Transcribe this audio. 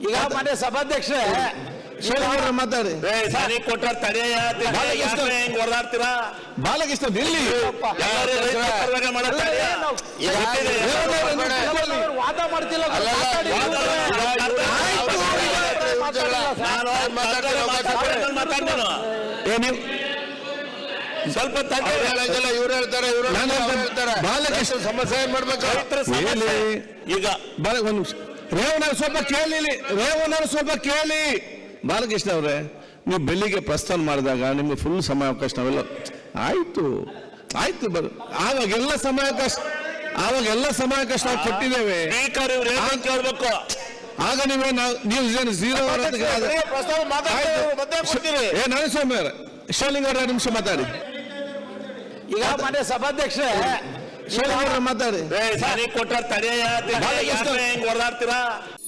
ಈಗ ಮನೆ ಸಭಾಧ್ಯಕ್ಷರೇ ಮಾತಾಡಿ. ಕೊಟ್ಟಾರ ತಡೆಯ? ಹೆಂಗ್ ಬಾಲಕೃಷ್ಣ ನಿಲ್ಲಿ. ವಾದ ಮಾಡ್ತಿಲ್ಲ ನೀವು ಸ್ವಲ್ಪ. ಇವ್ರು ಹೇಳ್ತಾರೆ ಇವ್ರು. ಹೇಳ್ತಾರೆ ಬಾಲಕೃಷ್ಣ ಸಮಸ್ಯೆ ಏನ್ ಮಾಡ್ಬೇಕು. ಈಗ ಬಾಲ ಒಂದು ನಿಮಿಷ. ರೇವಣ್ಣ ಸ್ವಲ್ಪ ಕೇಳಿ. ರೇವಣ್ಣ ಸ್ವಲ್ಪ ಕೇಳಿ. ಬಾಲಕೃಷ್ಣ ಅವರೇ ನೀವು ಬೆಳಿಗ್ಗೆ ಪ್ರಸ್ಥಾನ ಮಾಡಿದಾಗ ನಿಮ್ಗೆ ಫುಲ್ ಸಮಯಾವಕಾಶ ನಾವೆಲ್ಲ ಆಯ್ತು ಆಯ್ತು ಬರ್ ಆವಾಗೆಲ್ಲ ಸಮಯಾವಕಾಶ ಆವಾಗೆಲ್ಲ ಸಮಯಾವಕಾಶ ನಾವು ಕೊಟ್ಟಿದ್ದೇವೆ. ಆಗ ನೀವೇ ನಾವು ಝೀರೋ ಏ ನರಸ್ವಾಮಿ ಅವರೇ ಶಿವಲಿಂಗ ಅವರ ನಿಮಿಷ ಮಾತಾಡಿ. ಈಗ ಮನೆ ಸಭಾಧ್ಯಕ್ಷ ಶಿವಲಿಂಗ ಮಾತಾಡಿ. ಕೊಟ್ಟಾರ ತಡೆಯ ಬಾಲ ಎಷ್ಟು? ಹೆಂಗ್ ಹೊಡೆದಾಡ್ತೀರಾ